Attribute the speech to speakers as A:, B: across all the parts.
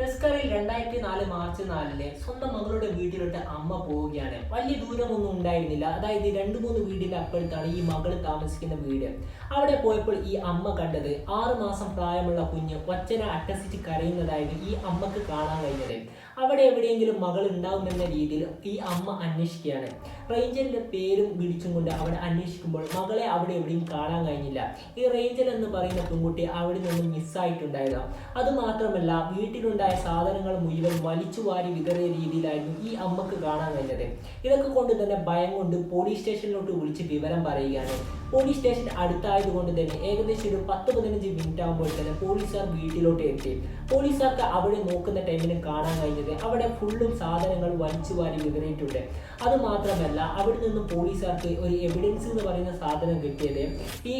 A: ടെസ്കറിൽ രണ്ടായിരത്തി നാല് മാർച്ച് നാലിൽ സ്വന്തം മകളുടെ വീട്ടിലോട്ട് അമ്മ പോവുകയാണ്. വലിയ ദൂരമൊന്നും ഉണ്ടായിരുന്നില്ല. അതായത് രണ്ട് മൂന്ന് വീടിന്റെ അപ്പുറത്താണ് ഈ മകൾ താമസിക്കുന്ന വീട്. അവിടെ പോയപ്പോൾ ഈ അമ്മ കണ്ടത് ആറ് മാസം പ്രായമുള്ള കുഞ്ഞ് ഒച്ചനെ അട്ടസിച്ച് കരയുന്നതായിരുന്നു ഈ അമ്മയ്ക്ക് കാണാൻ കഴിഞ്ഞത്. അവിടെ എവിടെയെങ്കിലും മകൾ ഉണ്ടാവുമെന്ന രീതിയിൽ ഈ അമ്മ അന്വേഷിക്കുകയാണ്. റേഞ്ചറിന്റെ പേരും വിളിച്ചും കൊണ്ട് അവിടെ അന്വേഷിക്കുമ്പോൾ മകളെ അവിടെ എവിടെയും കാണാൻ കഴിഞ്ഞില്ല. ഈ റേഞ്ചർ എന്ന് പറയുന്ന പെൺകുട്ടി അവിടെ നിന്നും മിസ്സായിട്ടുണ്ടായിരുന്നു അത് മാത്രമല്ല വീട്ടിലുണ്ടായ സാധനങ്ങൾ മുഴുവൻ വലിച്ചു വാരി വിതറിയ രീതിയിലായിരുന്നു ഈ അമ്മയ്ക്ക് കാണാൻ കഴിഞ്ഞത്. ഇതൊക്കെ കൊണ്ട് തന്നെ ഭയം കൊണ്ട് പോലീസ് സ്റ്റേഷനിലോട്ട് വിളിച്ച് വിവരം പറയുകയാണ്. പോലീസ് സ്റ്റേഷൻ അടുത്തായതുകൊണ്ട് തന്നെ ഏകദേശം ഒരു പത്ത് പതിനഞ്ച് മിനിറ്റ് ആകുമ്പോൾ തന്നെ പോലീസുകാർ വീട്ടിലോട്ട് എത്തി. പോലീസുകാർക്ക് അവിടെ നോക്കുന്ന ടൈമിന് കാണാൻ കഴിഞ്ഞത് അവിടെ ഫുള്ളും സാധനങ്ങൾ വലിച്ചു വാരി വിതറിയിട്ടുണ്ട്. അത് മാത്രമല്ല അവിടെ നിന്നും പോലീസുകാർക്ക് ഒരു എവിഡൻസ് എന്ന് പറയുന്ന സാധനം കിട്ടിയത് ഈ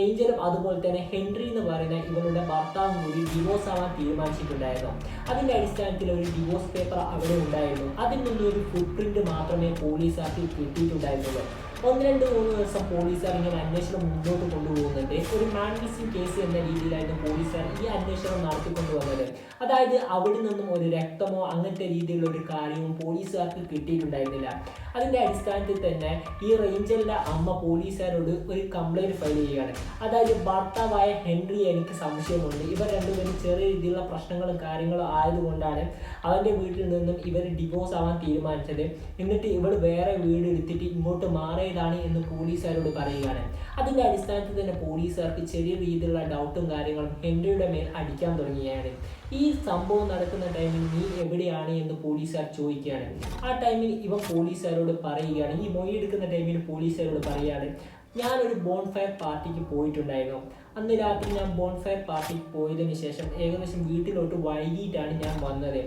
A: ഏഞ്ചലും അതുപോലെ തന്നെ ഹെൻറി എന്ന് പറയുന്ന ഇവരുടെ ഭർത്താവും കൂടി ഡിവോഴ്സ് ആവാൻ തീരുമാനിച്ചിട്ടുണ്ടായിരുന്നു. അതിന്റെ അടിസ്ഥാനത്തിൽ ഒരു ഡിവോഴ്സ് പേപ്പർ അവിടെ ഉണ്ടായിരുന്നു. അതിൽ നിന്നും ഒരു ഫുട് പ്രിന്റ് മാത്രമേ പോലീസുകാർക്ക് കിട്ടിയിട്ടുണ്ടായിരുന്നുള്ളൂ. ഒന്ന് രണ്ട് മൂന്ന് ദിവസം പോലീസുകാർ ഇങ്ങനെ അന്വേഷണം മുന്നോട്ട് കൊണ്ടുപോകുന്നുണ്ട്. ഒരു മാൻ മിസ്സിംഗ് കേസ് എന്ന രീതിയിലായിരുന്നു പോലീസുകാർ ഈ അന്വേഷണം നടത്തിക്കൊണ്ടുവന്നത്. അതായത് അവിടെ നിന്നും ഒരു രക്തമോ അങ്ങനത്തെ രീതിയിലുള്ള ഒരു കാര്യവും പോലീസുകാർക്ക് കിട്ടിയിട്ടുണ്ടായിരുന്നില്ല. അതിന്റെ അടിസ്ഥാനത്തിൽ തന്നെ ഈ റേഞ്ചറിന്റെ അമ്മ പോലീസുകാരോട് ഒരു കംപ്ലൈന്റ് ഫയൽ ചെയ്യുകയാണ്. അതായത് ഭർത്താവായ ഹെൻറി എനിക്ക് സംശയമുണ്ട്. ഇവർ രണ്ടുപേരും ചെറിയ രീതിയിലുള്ള പ്രശ്നങ്ങളും കാര്യങ്ങളും ആയതുകൊണ്ടാണ് അവന്റെ വീട്ടിൽ നിന്നും ഇവർ ഡിവോഴ്സ് ആവാൻ തീരുമാനിച്ചത്. എന്നിട്ട് ഇവൾ വേറെ വീട് എടുത്തിട്ട് ഇങ്ങോട്ട് മാറിയതാണ് എന്ന് പോലീസുകാരോട് പറയുകയാണ്. അതിന്റെ അടിസ്ഥാനത്തിൽ തന്നെ പോലീസുകാർക്ക് ചെറിയ രീതിയിലുള്ള ഡൗട്ടും കാര്യങ്ങളും ഹെൻറിയുടെ മേൽ അടിക്കാൻ തുടങ്ങുകയാണ് ഈ സംഭവം നടക്കുന്ന ടൈമിൽ നീ എവിടെയാണ് എന്ന് പോലീസുകാർ ചോദിക്കുകയാണ്. ആ ടൈമിൽ ഇവ പോലീസുകാരോട് പറയുകയാണ്. ഈ മൊഴി എടുക്കുന്ന ടൈമിൽ പോലീസുകാരോട് പറയുകയാണ് ഞാനൊരു ബോൺഫയർ പാർട്ടിക്ക് പോയിട്ടുണ്ടായിരുന്നു. അന്ന് രാത്രി ഞാൻ ബോൺഫയർ പാർട്ടിയിൽ പോയതിന് ശേഷം ഏകദേശം വീട്ടിലോട്ട് വൈകിട്ടാണ് ഞാൻ വന്നത്.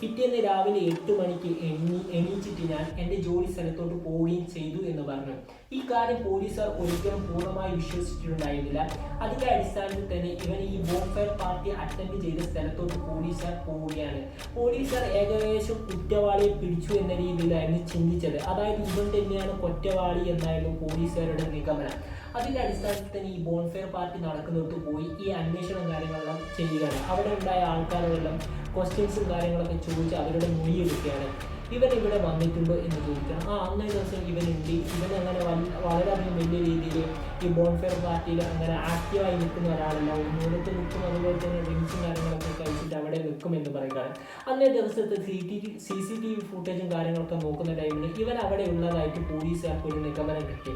A: പിറ്റേന്ന് രാവിലെ എട്ട് മണിക്ക് എണ്ണി എണീച്ചിട്ട് ഞാൻ എന്റെ ജോലി സ്ഥലത്തോട്ട് പോവുകയും ചെയ്തു എന്ന് പറഞ്ഞു. ഈ കാര്യം പോലീസുകാർ ഒരിക്കലും പൂർണമായി വിശ്വസിച്ചിട്ടുണ്ടായിരുന്നില്ല. അതിന്റെ അടിസ്ഥാനത്തിൽ തന്നെ ഇവൻ ഈ ബോൺഫയർ പാർട്ടി അറ്റൻഡ് ചെയ്ത സ്ഥലത്തോട്ട് പോലീസുകാർ പോവുകയാണ്. പോലീസുകാർ ഏകദേശം കുറ്റവാളിയെ പിടിച്ചു എന്ന രീതിയിലായിരുന്നു ചിന്തിച്ചത്. അതായത് ഇവൻ തന്നെയാണ് കുറ്റവാളി എന്നായിരുന്നു പോലീസുകാരുടെ നിഗമനം. അതിന്റെ അടിസ്ഥാനത്തിൽ തന്നെ ഈ ബോൺഫെയർ പാർട്ടി നടക്കുന്നിടത്ത് പോയി ഈ അന്വേഷണം കാര്യങ്ങളെല്ലാം ചെയ്യുകയാണ്. അവിടെ ഉണ്ടായ ആൾക്കാരെല്ലാം ക്വസ്റ്റ്യൻസും കാര്യങ്ങളൊക്കെ ചോദിച്ച് അവരുടെ മൊഴി എടുക്കുകയാണ്. ഇവൻ ഇവിടെ വന്നിട്ടുണ്ടോ എന്ന് ചോദിക്കണം. ആ അന്നേ ദിവസം ഇവനുണ്ട് ഇവൻ അങ്ങനെ വളരെയധികം വലിയ രീതിയിൽ ഈ ബോൺഫെയർ പാർട്ടിയിൽ അങ്ങനെ ആക്റ്റീവായി നിൽക്കുന്ന ഒരാളല്ല. ഒരു മൂലത്ത് നിൽക്കും അതുപോലെ തന്നെ ഡ്രിങ്ക്സും കാര്യങ്ങളൊക്കെ കഴിച്ചിട്ട് അവിടെ നിൽക്കും എന്ന് പറയുകയാണ് അന്നേ ദിവസത്തെ C T C C T V ഫുട്ടേജും കാര്യങ്ങളൊക്കെ നോക്കുന്ന ടൈമിൽ ഇവൻ അവിടെ ഉള്ളതായിട്ട് പോലീസുകാർക്ക് ഒരു നിഗമനം കിട്ടി.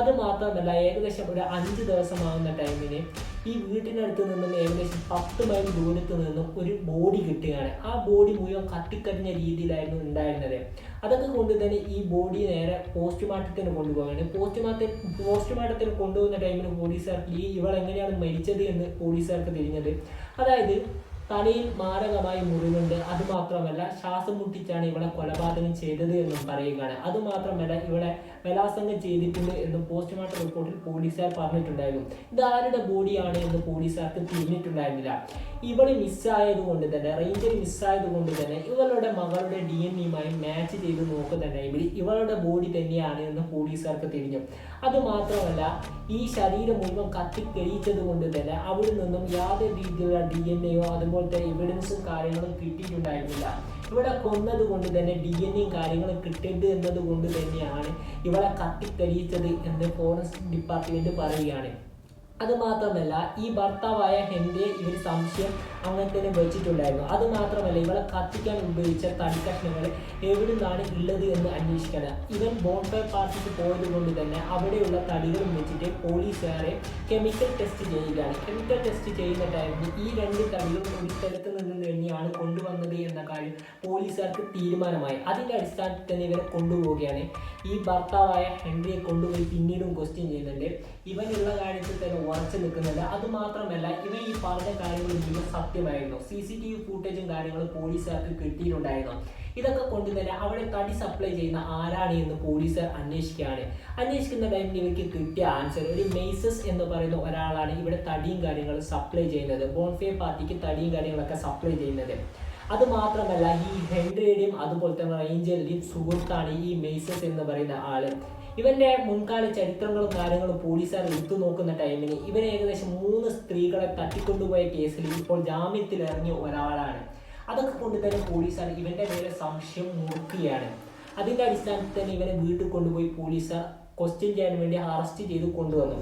A: അത് മാത്രമല്ല ഏകദേശം ഒരു അഞ്ച് ദിവസമാകുന്ന ടൈമിന് ഈ വീട്ടിനടുത്ത് നിന്നും ഏകദേശം പത്ത് മൈൽ ദൂരത്ത് നിന്നും ഒരു ബോഡി കിട്ടുകയാണ്. ആ ബോഡി മുഴുവൻ കത്തിക്കരിഞ്ഞ രീതിയിലായിരുന്നു ഉണ്ടായിരുന്നത്. അതൊക്കെ കൊണ്ട് തന്നെ ഈ ബോഡി നേരെ പോസ്റ്റ്മോർട്ടത്തിന് കൊണ്ടുപോവുകയാണ്. പോസ്റ്റ്മോർട്ടം പോസ്റ്റ്മോർട്ടത്തിന് കൊണ്ടുപോകുന്ന ടൈമിൽ പോലീസുകാർക്ക് ഈ ഇവൾ എങ്ങനെയാണ് മരിച്ചത് എന്ന് പോലീസുകാർക്ക് തിരിഞ്ഞത്? അതായത് തലയിൽ മാരകമായി മുറിവുണ്ട്. അതുമാത്രമല്ല ശ്വാസം മുട്ടിച്ചാണ് ഇവളെ കൊലപാതകം ചെയ്തത് എന്നും പറയുകയാണ്. അതുമാത്രമല്ല ഇവളെ ബലാത്സംഗം ചെയ്തിട്ടുണ്ട് എന്നും പോസ്റ്റ്മോർട്ടം റിപ്പോർട്ടിൽ പോലീസുകാർ പറഞ്ഞിട്ടുണ്ടായിരുന്നു. ഇത് ആരുടെ ബോഡിയാണ് എന്ന് പോലീസുകാർക്ക് തിരിഞ്ഞിട്ടുണ്ടായിരുന്നില്ല. ഇവൾ മിസ്സായത് കൊണ്ട് തന്നെ റേഞ്ചർ മിസ്സായത് കൊണ്ട് തന്നെ ഇവളുടെ മകളുടെ ഡി എൻ ഇയുമായി മാച്ച് ചെയ്ത് നോക്കുക തന്നെ ഇവർ ഇവളുടെ ബോഡി തന്നെയാണ് എന്ന് പോലീസുകാർക്ക് തിരിഞ്ഞു. അതുമാത്രമല്ല ഈ ശരീരം മുഴുവൻ കത്തിക്കരിച്ചത് കൊണ്ട് തന്നെ അവിടെ നിന്നും യാതൊരു രീതിയിലുള്ള ഡി എൻ എയോ അതുപോലത്തെ എവിഡൻസും കാര്യങ്ങളും കിട്ടിയിട്ടുണ്ടായിരുന്നില്ല. ഇവിടെ കൊന്നത് കൊണ്ട് തന്നെ ഡി എൻ എയും കാര്യങ്ങളും കിട്ടരുത് എന്നത് കൊണ്ട് തന്നെയാണ് ഇവളെ കത്തിക്കരിച്ചത് എന്ന് ഫോറസ്റ്റ് ഡിപ്പാർട്ട്മെന്റ് പറയുകയാണ്. അത് മാത്രമല്ല ഈ ഭർത്താവായ ഹെൻറിയെ ഇവർ സംശയം അങ്ങനെ തന്നെ വെച്ചിട്ടുണ്ടായിരുന്നു. അത് മാത്രമല്ല ഇവളെ കത്തിക്കാൻ ഉപയോഗിച്ച തടിക്കഷ്ണങ്ങൾ എവിടെ നിന്നാണ് ഉള്ളത് എന്ന് അന്വേഷിക്കണം ഇവൻ ബോൺഫയർ പാർട്ടിക്ക് പോയത് കൊണ്ട് തന്നെ അവിടെയുള്ള തടികളും വെച്ചിട്ട് പോലീസുകാരെ കെമിക്കൽ ടെസ്റ്റ് ചെയ്യുകയാണ്. കെമിക്കൽ ടെസ്റ്റ് ചെയ്യുന്ന ഈ രണ്ട് തടികളും ഒരു സ്ഥലത്ത് നിന്ന് തന്നെയാണ് കൊണ്ടുവന്നത് എന്ന കാര്യം പോലീസുകാർക്ക് തീരുമാനമായി. അതിന്റെ അടിസ്ഥാനത്തിൽ തന്നെ ഇവരെ കൊണ്ടുപോവുകയാണ്. ഈ ഭർത്താവായ ഹെൻറിയെ കൊണ്ടുപോയി പിന്നീടും ക്വസ്റ്റ്യൻ ചെയ്യുന്നുണ്ട്. ഇവനുള്ള കാര്യത്തിൽ തന്നെ ഉറച്ചു നിൽക്കുന്നുണ്ട്. അതുമാത്രമല്ല ഇവൻ ഈ പറഞ്ഞ കാര്യങ്ങൾ മുഴുവൻ സത്യമായിരുന്നു. സി സി ടി വി ഫൂട്ടേജും കാര്യങ്ങളും പോലീസുകാർക്ക് കിട്ടിയിട്ടുണ്ടായിരുന്നു. ഇതൊക്കെ കൊണ്ട് തന്നെ അവിടെ തടി സപ്ലൈ ചെയ്യുന്ന ആരാണ് എന്ന് പോലീസുകാർ അന്വേഷിക്കുകയാണ്. അന്വേഷിക്കുന്ന ടൈമിൽ ഇവർക്ക് കിട്ടിയ ആൻസർ ഒരു മെയ്സസ് എന്ന് പറയുന്ന ഒരാളാണ് ഇവിടെ തടിയും കാര്യങ്ങളും സപ്ലൈ ചെയ്യുന്നത്. ബോൺഫേ പാർട്ടിക്ക് തടിയും കാര്യങ്ങളൊക്കെ സപ്ലൈ ചെയ്യുന്നത്. അത് മാത്രമല്ല ഈ ഹെൻറിയുടെയും അതുപോലെ തന്നെ റേഞ്ചറിന്റെയും സുഹൃത്താണ് ഈ മെയ്സസ് എന്ന് പറയുന്ന ആൾ. ഇവന്റെ മുൻകാല ചരിത്രങ്ങളും കാര്യങ്ങളും പോലീസുകാർ എടുത്തു നോക്കുന്ന ടൈമിന് ഇവൻ ഏകദേശം മൂന്ന് സ്ത്രീകളെ തട്ടിക്കൊണ്ടുപോയ കേസിൽ ഇപ്പോൾ ജാമ്യത്തിൽ ഇറങ്ങിയ ഒരാളാണ്. അതൊക്കെ കൊണ്ട് തന്നെ പോലീസുകാർ ഇവന്റെ മേലെ സംശയം മൂർത്തിയാണ് അതിന്റെ അടിസ്ഥാനത്തിൽ തന്നെ ഇവനെ വീട്ടിൽ കൊണ്ടുപോയി പോലീസുകാർ ക്വസ്റ്റ്യൻ ചെയ്യാൻ വേണ്ടി അറസ്റ്റ് ചെയ്ത് കൊണ്ടുവന്നു.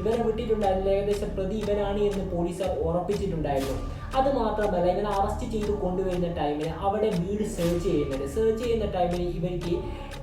A: ഇവനെ വിട്ടിട്ടുണ്ടായിരുന്നു ഏകദേശം പ്രതി ഇവനാണ് എന്ന് പോലീസുകാർ ഉറപ്പിച്ചിട്ടുണ്ടായിരുന്നു. അത് മാത്രമല്ല ഇവനെ അറസ്റ്റ് ചെയ്ത് കൊണ്ടുവരുന്ന ടൈമിൽ അവിടെ വീട് സെർച്ച് ചെയ്യുന്നുണ്ട് സെർച്ച് ചെയ്യുന്ന ടൈമിൽ ഇവർക്ക്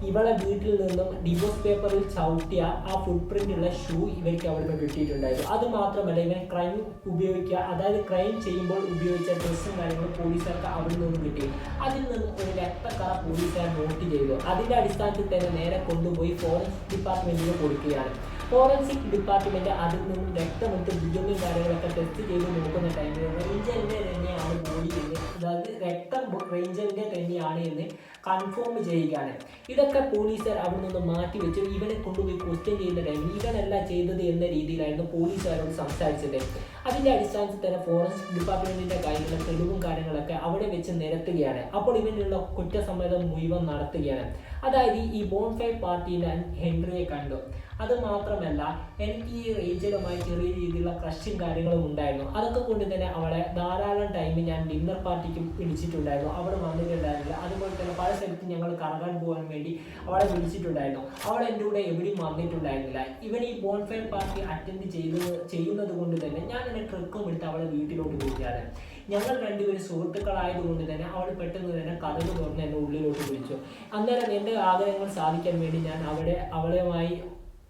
A: ഇവളെ വീട്ടിൽ നിന്നും ഡിവോഴ്സ് പേപ്പറിൽ ചവിട്ടിയ ആ ഫുട് ഉള്ള ഷൂ ഇവർക്ക് അവിടെ നിന്ന് കിട്ടിയിട്ടുണ്ടായിരുന്നു. അത് മാത്രമല്ല ഇവൻ ക്രൈം ഉപയോഗിക്കുക അതായത് ക്രൈം ചെയ്യുമ്പോൾ ഉപയോഗിച്ച ഡ്രസ്സും കാര്യങ്ങളും പോലീസുകാർക്ക് അവിടെ നിന്നും കിട്ടി. അതിൽ നിന്നും ഒരു രക്തക്കറ പോലീസുകാർ നോട്ട് ചെയ്തു. അതിന്റെ അടിസ്ഥാനത്തിൽ തന്നെ നേരെ കൊണ്ടുപോയി ഫോറൻസിക് ഡിപ്പാർട്ട്മെന്റിന് കൊടുക്കുകയാണ്. ഫോറൻസിക് ഡിപ്പാർട്ട്മെന്റ് അതിൽ നിന്നും രക്തമെടുത്ത് ബിജുമിയും കാര്യങ്ങളൊക്കെ ടെസ്റ്റ് ചെയ്ത് നോക്കുന്ന ടൈമിൽ റേഞ്ചറിന്റെ തന്നെയാണ് ബോഡി എന്ന് അതായത് രക്തം റേഞ്ചറിന്റെ തന്നെയാണ് എന്ന് കൺഫേം ചെയ്യുകയാണ്. ഇതൊക്കെ പോലീസുകാർ അവിടെ നിന്ന് മാറ്റി വെച്ച്. ഇവനെ കൊണ്ടുപോയി ക്വസ്റ്റ്യൻ ചെയ്യുന്ന ടൈമിൽ ഇവനല്ല ചെയ്തത് എന്ന രീതിയിലായിരുന്നു പോലീസുകാരോട് സംസാരിച്ചത്. അതിന്റെ അടിസ്ഥാനത്തിൽ തന്നെ ഫോറൻസിക് ഡിപ്പാർട്ട്മെന്റിന്റെ കാര്യങ്ങളും തെളിവും കാര്യങ്ങളൊക്കെ അവിടെ വെച്ച് നിരത്തുകയാണ്. അപ്പോൾ ഇവനുള്ള കുറ്റസമ്മതം മുഴുവൻ നടത്തുകയാണ്. അതായത് ഈ ബോൺഫൈ പാർട്ടിയിൽ ഹെൻറിയെ കണ്ടു. അത് മാത്രമല്ല എനിക്ക് ഈ റേഞ്ചലുമായി ചെറിയ രീതിയിലുള്ള ക്രഷും കാര്യങ്ങളും ഉണ്ടായിരുന്നു. അതൊക്കെ കൊണ്ട് തന്നെ അവളെ ധാരാളം ടൈം ഞാൻ ഡിന്നർ പാർട്ടിക്കും വിളിച്ചിട്ടുണ്ടായിരുന്നു. അവൾ വന്നിട്ടുണ്ടായിരുന്നില്ല. അതുപോലെ തന്നെ പല സ്ഥലത്തും ഞങ്ങൾ കറങ്ങാൻ പോകാൻ വേണ്ടി അവളെ വിളിച്ചിട്ടുണ്ടായിരുന്നു. അവൾ എന്റെ കൂടെ എവിടെയും വന്നിട്ടുണ്ടായിരുന്നില്ല. ഇവൻ ഈ ബോൺഫയർ പാർട്ടി അറ്റൻഡ് ചെയ്ത് ചെയ്യുന്നത് കൊണ്ട് തന്നെ ഞാൻ എന്റെ ട്രിക്കും എടുത്ത് അവളെ വീട്ടിലോട്ട് വിളിക്കാറ് ഞങ്ങൾ രണ്ടുപേരും സുഹൃത്തുക്കളായതുകൊണ്ട് തന്നെ അവൾ പെട്ടെന്ന് തന്നെ കഥകൾ തുറന്ന് എന്നെ ഉള്ളിലോട്ട് വിളിച്ചു. അന്നേരം എന്റെ ആഗ്രഹങ്ങൾ സാധിക്കാൻ വേണ്ടി ഞാൻ അവിടെ അവളുമായി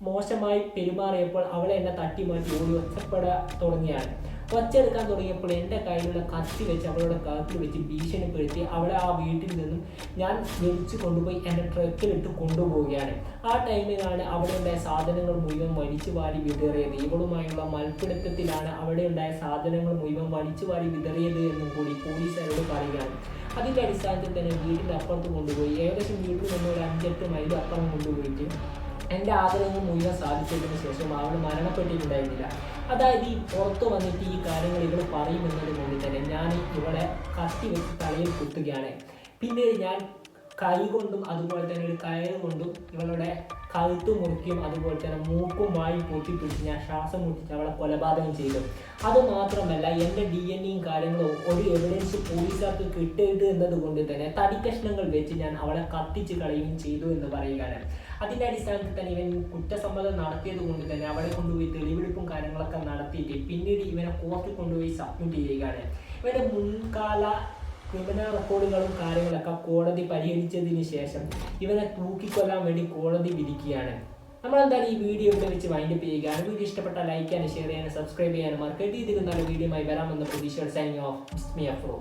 A: മോശമായി പെരുമാറിയപ്പോൾ അവളെ എന്നെ തട്ടി മാറ്റി ഓടി ഒച്ചപ്പെടാൻ തുടങ്ങിയാണ്. ഒച്ചെടുക്കാൻ തുടങ്ങിയപ്പോൾ എന്റെ കയ്യിലുള്ള കത്തി വെച്ച് അവളുടെ കഴുത്തിൽ വെച്ച് ഭീഷണിപ്പെടുത്തി അവളെ ആ വീട്ടിൽ നിന്നും ഞാൻ വലിച്ചു കൊണ്ടുപോയി എന്റെ ട്രക്കിലിട്ട് കൊണ്ടുപോവുകയാണ്. ആ ടൈമിലാണ് അവിടെ ഉണ്ടായ സാധനങ്ങൾ മുഴുവൻ വലിച്ചു വാരി വിതറിയത്. ഇവളുമായുള്ള മൽപ്പിടുത്തത്തിലാണ് അവിടെ ഉണ്ടായ സാധനങ്ങൾ മുഴുവൻ വലിച്ചു വാരി വിതറിയത് എന്നും കൂടി പോലീസുകാരോട് പറയുകയാണ്. അതിന്റെ അടിസ്ഥാനത്തിൽ തന്നെ വീടിന്റെ അപ്പുറത്ത് കൊണ്ടുപോയി. ഏകദേശം വീട്ടിൽ നിന്ന് ഒരു അഞ്ചെട്ട് മൈൽ അപ്പുറം കൊണ്ടുപോയിട്ട് എന്റെ ആഗ്രഹങ്ങൾ മുഴുവൻ സാധിച്ചതിന് ശേഷം അവൾ മരണപ്പെട്ടിട്ടുണ്ടായിരുന്നില്ല. അതായത് ഈ പുറത്ത് വന്നിട്ട് ഈ കാര്യങ്ങൾ ഇവൾ പറയുമെന്നത് കൊണ്ട് തന്നെ ഞാൻ ഇവളെ കത്തി വെച്ച് തലയിൽ കുത്തുകയാണ്. പിന്നീട് ഞാൻ കൈ കൊണ്ടും അതുപോലെ തന്നെ ഒരു കയറ് കൊണ്ടും ഇവളുടെ കഴുത്ത് മുറിക്കും അതുപോലെ തന്നെ മൂക്കും വായും പൊട്ടിപ്പിടിച്ച് ഞാൻ ശ്വാസം മുട്ടിച്ച് അവളെ കൊലപാതകം ചെയ്തു. അതുമാത്രമല്ല എന്റെ ഡി എൻ എയും കാര്യങ്ങളും ഒരു എവിഡൻസ് പോലീസുകാർക്ക് കിട്ടരുത് എന്നതുകൊണ്ട് തന്നെ തടിക്കഷ്ണങ്ങൾ വെച്ച് ഞാൻ അവളെ കത്തിച്ച് കളയുകയും ചെയ്തു എന്ന് പറയുകയാണ്. അതിന്റെ അടിസ്ഥാനത്തിൽ തന്നെ ഇവൻ കുറ്റസമ്മതം നടത്തിയത് കൊണ്ട് തന്നെ അവളെ കൊണ്ടുപോയി തെളിവെടുപ്പും കാര്യങ്ങളൊക്കെ നടത്തിയിട്ട് പിന്നീട് ഇവനെ കോർട്ടിൽ കൊണ്ടുപോയി സബ്മിറ്റ് ചെയ്യുകയാണ്. ഇവന്റെ മുൻകാല ക്രിമിനൽ റെക്കോർഡുകളും കാര്യങ്ങളൊക്കെ കോടതി പരിഹരിച്ചതിന് ശേഷം ഇവനെ തൂക്കിക്കൊല്ലാൻ വേണ്ടി കോടതി വിധിക്കുകയാണ്. നമ്മൾ ഈ വീഡിയോ ഇവിടെ വെച്ച് വൈൻഡപ്പ് ചെയ്യുക? വീഡിയോ ഇഷ്ടപ്പെട്ട ലൈക്ക് ചെയ്യാനും ഷെയർ ചെയ്യാനും സബ്സ്ക്രൈബ് ചെയ്യാനും മറക്കരുത്. ഇതിൽ നല്ല ആയി വരാമെന്ന് പ്രതീക്ഷയോടെ സൈനിങ് ഓഫ് മി അഫ്രോ